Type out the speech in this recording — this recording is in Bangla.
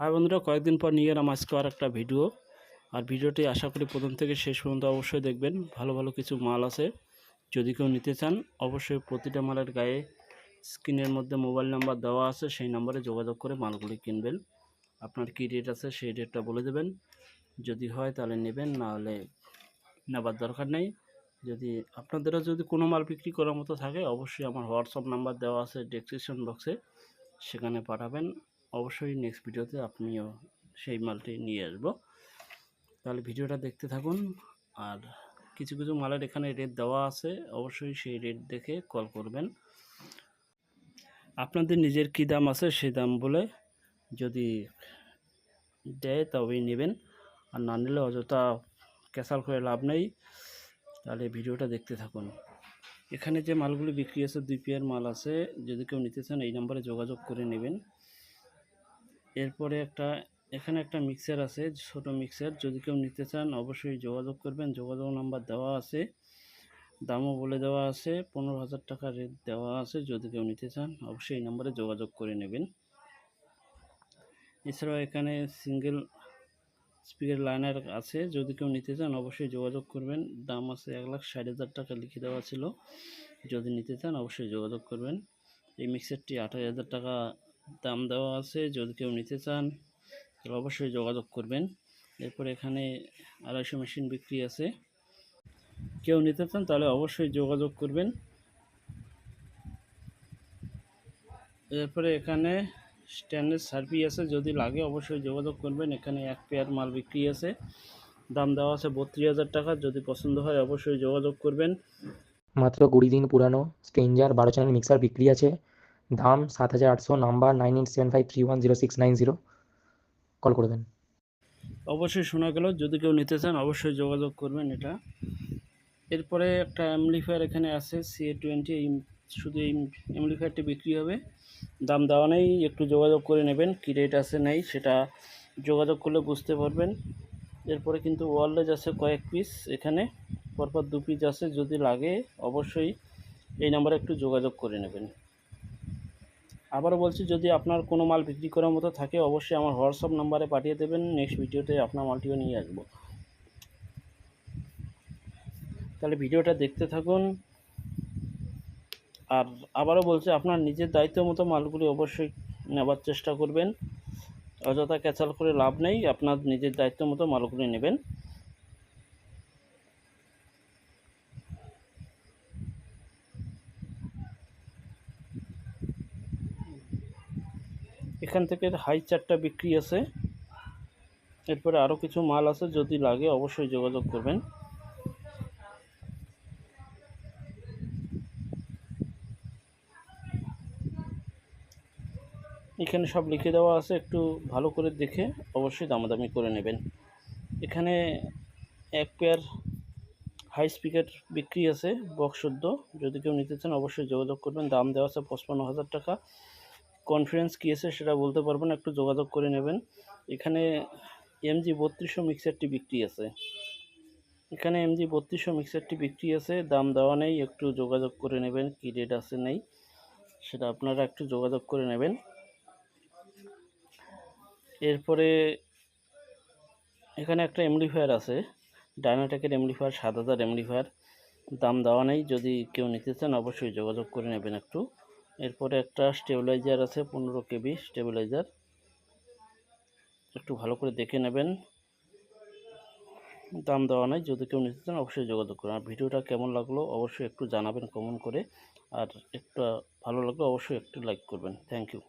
আর বন্ধুরা, কয়েকদিন পর নিয়ে এলাম আজকে আর একটা ভিডিও। আর ভিডিওটি আশা করি প্রথম থেকে শেষ পর্যন্ত অবশ্যই দেখবেন। ভালো ভালো কিছু মাল আছে। যদি কেউ নিতে চান, অবশ্যই প্রতিটা মালের গায়ে স্ক্রিনের মধ্যে মোবাইল নাম্বার দেওয়া আছে। সেই নাম্বারে যোগাযোগ করে মালগুলি কিনবেন। আপনার কী রেট আছে, সেই রেটটা বলে দেবেন। যদি হয়, তাহলে নেবেন। নাহলে নেবার দরকার নেই। যদি আপনাদেরও যদি কোনো মাল বিক্রি করার মতো থাকে, অবশ্যই আমার হোয়াটসঅ্যাপ নাম্বার দেওয়া আছে ডেসক্রিপশন বক্সে সেখানে পাঠাবেন। অবশ্যই নেক্সট ভিডিওতে আপনিও সেই মালটি নিয়ে আসব। তাহলে ভিডিওটা দেখতে থাকুন। আর কিছু কিছু মালের এখানে রেট দেওয়া আছে, অবশ্যই সেই রেট দেখে কল করবেন। আপনাদের নিজের কী দাম আছে সেই দাম বলে যদি দেয় তবেই নেবেন। আর না নিলে অযথা ক্যাসাল করে লাভ নেই। তাহলে ভিডিওটা দেখতে থাকুন। এখানে যে মালগুলি বিক্রি আছে দুই পেয়ার মাল আছে। যদি কেউ নিতে চান, এই নাম্বারে যোগাযোগ করে নেবেন। এরপরে একটা, এখানে একটা মিক্সার আছে, ছোট মিক্সার যদি কেউ নিতে চান, অবশ্যই যোগাযোগ করবেন। যোগাযোগ নাম্বার দেওয়া আছে, দামও বলে দেওয়া আছে, পনেরো হাজার টাকা রেট দেওয়া আছে। যদি কেউ নিতে চান, অবশ্যই এই নাম্বারে যোগাযোগ করে নেবেন। এছাড়াও এখানে সিঙ্গেল স্পিকার লাইনার আছে। যদি কেউ নিতে চান, অবশ্যই যোগাযোগ করবেন। দাম আছে এক লাখ ষাট হাজার টাকা লিখে দেওয়া ছিল। যদি নিতে চান, অবশ্যই যোগাযোগ করবেন। এই মিক্সারটি আঠাশ হাজার টাকা দাম দেওয়া আছে, যদি কেউ নিতে চান, তাহলে অবশ্যই যোগাযোগ করবেন। এরপর এখানে আড়াইশো মেশিন বিক্রি আছে। কেউ নিতে চান, তাহলে অবশ্যই যোগাযোগ করবেন। এরপরে এখানে স্ট্যান্ডার্ড সার্ভি আছে, যদি লাগে অবশ্যই যোগাযোগ করবেন। এখানে এক পেয়ার মাল বিক্রি আছে। দাম দেওয়া আছে বত্রিশ হাজার টাকা, যদি পছন্দ হয় অবশ্যই যোগাযোগ করবেন। মাত্র কুড়ি দিন পুরানো স্ট্রেঞ্জার বারো চ্যানেল মিক্সার বিক্রি আছে। দাম সাত হাজার আটশো, number nine eight seven five three one zero six nine zero. Call করবেন। অবশ্যই শোনা গেল। যদি কেউ নিতে চান, অবশ্যই যোগাযোগ করবেন এটা। এরপরে একটা অ্যামলিফায়ার এখানে আছে, সি এ টোয়েন্টি। এই শুধু এই অ্যামলিফায়ারটি বিক্রি হবে। দাম দেওয়া নেই, একটু যোগাযোগ করে নেবেন, কী রেট আছে, নেই, সেটা যোগাযোগ করলে বুঝতে পারবেন। এরপরে কিন্তু ওয়ারলেস আছে কয়েক পিস এখানে, পরপর দু পিস আছে, যদি লাগে অবশ্যই এই নাম্বারে একটু যোগাযোগ করে নেবেন। আবারও বলছি, যদি আপনার কোনো মাল বিক্রি করার মতো থাকে, অবশ্যই আমার হোয়াটসঅ্যাপ নাম্বারে পাঠিয়ে দেবেন। নেক্সট ভিডিওতে আপনার মালটিও নিয়ে আসব। তাহলে ভিডিওটা দেখতে থাকুন। আর আবারও বলছি, আপনার নিজের দায়িত্ব মতো মালগুলি অবশ্যই নেবার চেষ্টা করবেন। অযথা ক্যাচাল করে লাভ নেই, আপনার নিজের দায়িত্ব মতো মালগুলি নেবেন। এখান থেকে হাই চারটা বিক্রি আছে। এরপরে আরও কিছু মাল আছে, যদি লাগে অবশ্যই যোগাযোগ করবেন। এখানে সব লিখে দেওয়া আছে, একটু ভালো করে দেখে অবশ্যই দামাদামি করে নেবেন। এখানে এক পেয়ার হাই স্পিকার বিক্রি আছে, বক্স শুদ্ধ যদি কেউ নিতে চান অবশ্যই যোগাযোগ করবেন। দাম দেওয়া আছে পঁচপান্ন হাজার টাকা। কনফারেন্স কী আছে সেটা বলতে পারব না, একটু যোগাযোগ করে নেবেন। এখানে এমজি বত্রিশশো মিক্সারটি বিক্রি আছে। এখানে এমজি বত্রিশশো মিক্সারটি বিক্রি আছে, দাম দেওয়া নেই, একটু যোগাযোগ করে নেবেন, কী রেট আছে নেই, সেটা আপনারা একটু যোগাযোগ করে নেবেন। এরপরে এখানে একটা এমলিফায়ার আছে ডায়নাটেকের এমলিফায়ার, সাত হাজার এমলিফায়ার, দাম দেওয়া নেই, যদি কেউ নিতে চান অবশ্যই যোগাযোগ করে নেবেন একটু। এরপরে একটা স্টেবিলাইজার আছে, পনেরো কেবি স্টেবিলাইজার। একটু ভালো করে দেখে নেবেন। দাম দেওয়া নাই, যদি কেউ নিতে চান অবশ্যই যোগাযোগ করুন। আর ভিডিওটা কেমন লাগল অবশ্যই একটু জানাবেন কমেন্ট করে। আর একটা ভালো লাগল অবশ্যই একটু লাইক করবেন। Thank you.